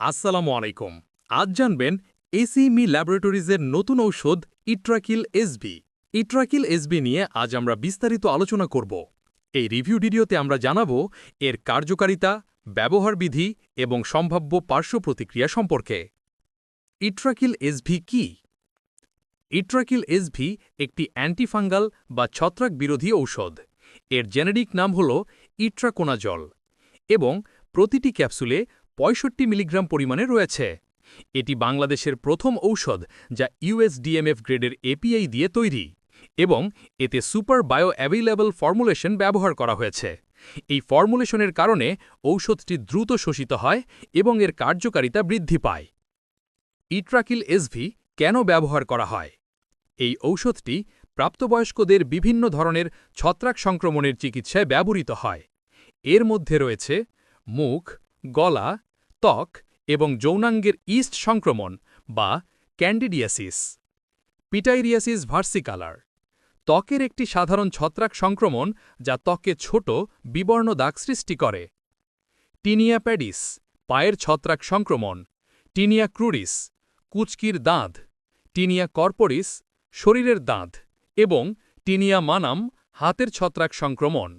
আসসালামু আলাইকুম। আজ জানবেন এসিমি ল্যাবরেটরিজের নতুন ঔষধ ইট্রাকিল এসবি। ইট্রাকিল এসবি নিয়ে আজ আমরা বিস্তারিত আলোচনা করব। এই রিভিউ ভিডিওতে আমরা জানাব এর কার্যকারিতা, ব্যবহার বিধি এবং সম্ভাব্য পার্শ্ব প্রতিক্রিয়া সম্পর্কে। ইট্রাকিল এসভি কি? ইট্রাকিল এসভি একটি অ্যান্টিফাঙ্গাল বা ছত্রাক বিরোধী ঔষধ। এর জেনেরিক নাম হল ইট্রাকোনাজল এবং প্রতিটি ক্যাপসুলে পঁয়ষট্টি মিলিগ্রাম পরিমাণে রয়েছে। এটি বাংলাদেশের প্রথম ঔষধ যা ইউএসডিএমএফ গ্রেডের এপিআই দিয়ে তৈরি এবং এতে সুপার বায়ো অ্যাভেইলেবল ফর্মুলেশন ব্যবহার করা হয়েছে। এই ফর্মুলেশনের কারণে ঔষধটি দ্রুত শোষিত হয় এবং এর কার্যকারিতা বৃদ্ধি পায়। ইট্রাকিল এসভি কেন ব্যবহার করা হয়? এই ঔষধটি প্রাপ্তবয়স্কদের বিভিন্ন ধরনের ছত্রাক সংক্রমণের চিকিৎসায় ব্যবহৃত হয়। এর মধ্যে রয়েছে মুখ, গলা ত্বক এবং যৌনাঙ্গের ইস্ট সংক্রমণ বা ক্যান্ডিডিয়াসিস, পিটাইরিয়াসিস ভার্সিকালার ত্বকের একটি সাধারণ ছত্রাক সংক্রমণ যা ত্বকে ছোট, বিবর্ণ দাগ সৃষ্টি করে। টিনিয়া প্যাডিস, পায়ের ছত্রাক সংক্রমণ। টিনিয়া ক্রুরিস, কুচকির দাঁত। টিনিয়া কর্পোরিস, শরীরের দাঁত। এবং টিনিয়া মানাম, হাতের ছত্রাক সংক্রমণ।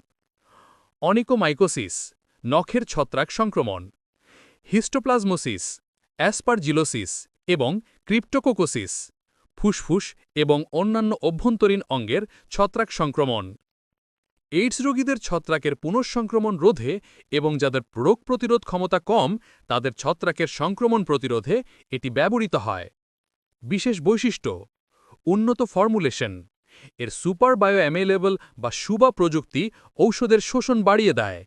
অনিকোমাইকোসিস, নখের ছত্রাক সংক্রমণ। হিস্টোপ্লাজমোসিস, অ্যাসপারজিলোসিস এবং ক্রিপ্টোকোকোসিস, ফুসফুস এবং অন্যান্য অভ্যন্তরীণ অঙ্গের ছত্রাক সংক্রমণ। এইডস রোগীদের ছত্রাকের পুনঃসংক্রমণ রোধে এবং যাদের রোগ প্রতিরোধ ক্ষমতা কম, তাদের ছত্রাকের সংক্রমণ প্রতিরোধে এটি ব্যবহৃত হয়। বিশেষ বৈশিষ্ট্য, উন্নত ফর্মুলেশন, এর সুপার বায়ো অ্যামেলেবল বা সুবা প্রযুক্তি ঔষধের শোষণ বাড়িয়ে দেয়।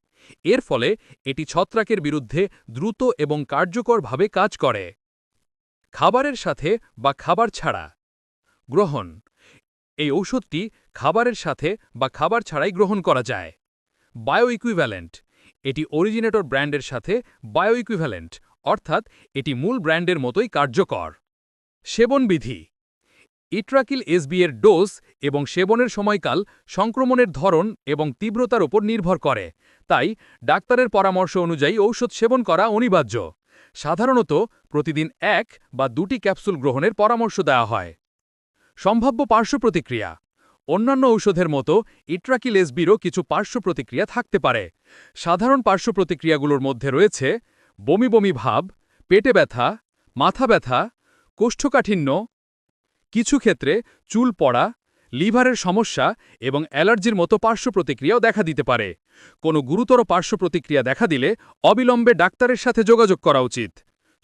এর ফলে এটি ছত্রাকের বিরুদ্ধে দ্রুত এবং কার্যকরভাবে কাজ করে। খাবারের সাথে বা খাবার ছাড়া। গ্রহণ। এই ঔষধটি খাবারের সাথে বা খাবার ছাড়াই গ্রহণ করা যায়। বায়ো ইকুইভ্যালেন্ট এটি অরিজিনেটর ব্র্যান্ডের সাথে বায়ো ইকুইভ্যালেন্ট অর্থাৎ এটি মূল ব্র্যান্ডের মতোই কার্যকর। সেবনবিধি। ইট্রাকিল এসবি এর ডোজ এবং সেবনের সময়কাল সংক্রমণের ধরন এবং তীব্রতার উপর নির্ভর করে। তাই, ডাক্তারের পরামর্শ অনুযায়ী ঔষধ সেবন করা অনিবার্য। সাধারণত প্রতিদিন এক বা দুটি ক্যাপসুল গ্রহণের পরামর্শ দেওয়া হয়। সম্ভাব্য পার্শ্ব প্রতিক্রিয়া। অন্যান্য ঔষধের মতো ইট্রাকিল এসবিরও কিছু পার্শ্ব প্রতিক্রিয়া থাকতে পারে। সাধারণ পার্শ্ব প্রতিক্রিয়াগুলোর মধ্যে রয়েছে বমি বমি ভাব, পেটে ব্যথা, মাথা ব্যথা, কোষ্ঠকাঠিন্য কিছু ক্ষেত্রে চুল পড়া, লিভারের সমস্যা এবং অ্যালার্জির মতো পার্শ্ব প্রতিক্রিয়াও দেখা দিতে পারে। কোনো গুরুতর পার্শ্ব প্রতিক্রিয়া দেখা দিলে অবিলম্বে ডাক্তারের সাথে যোগাযোগ করা উচিত।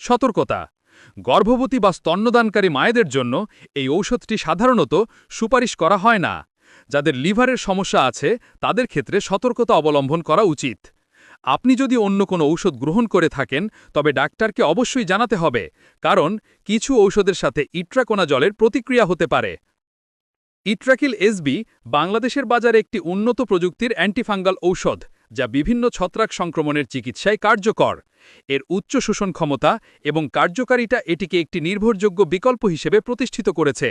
সতর্কতা। গর্ভবতী বা স্তন্যদানকারী মায়েদের জন্য এই ঔষধটি সাধারণত সুপারিশ করা হয় না। যাদের লিভারের সমস্যা আছে, তাদের ক্ষেত্রে সতর্কতা অবলম্বন করা উচিত। আপনি যদি অন্য কোনো ঔষধ গ্রহণ করে থাকেন, তবে ডাক্তারকে অবশ্যই জানাতে হবে, কারণ কিছু ঔষধের সাথে ইট্রাকোনা জলের প্রতিক্রিয়া হতে পারে। ইট্রাকিল এসবি বাংলাদেশের বাজারে একটি উন্নত প্রযুক্তির অ্যান্টিফাঙ্গাল ঔষধ, যা বিভিন্ন ছত্রাক সংক্রমণের চিকিৎসায় কার্যকর। এর উচ্চ শোষণ ক্ষমতা এবং কার্যকারিতা এটিকে একটি নির্ভরযোগ্য বিকল্প হিসেবে প্রতিষ্ঠিত করেছে।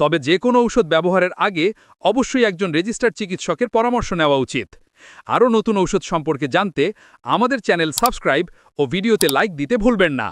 তবে যে কোনো ঔষধ ব্যবহারের আগে অবশ্যই একজন রেজিস্টার্ড চিকিৎসকের পরামর্শ নেওয়া উচিত। আরও নতুন ঔষধ সম্পর্কে জানতে আমাদের চ্যানেল সাবস্ক্রাইব ও ভিডিওতে লাইক দিতে ভুলবেন না।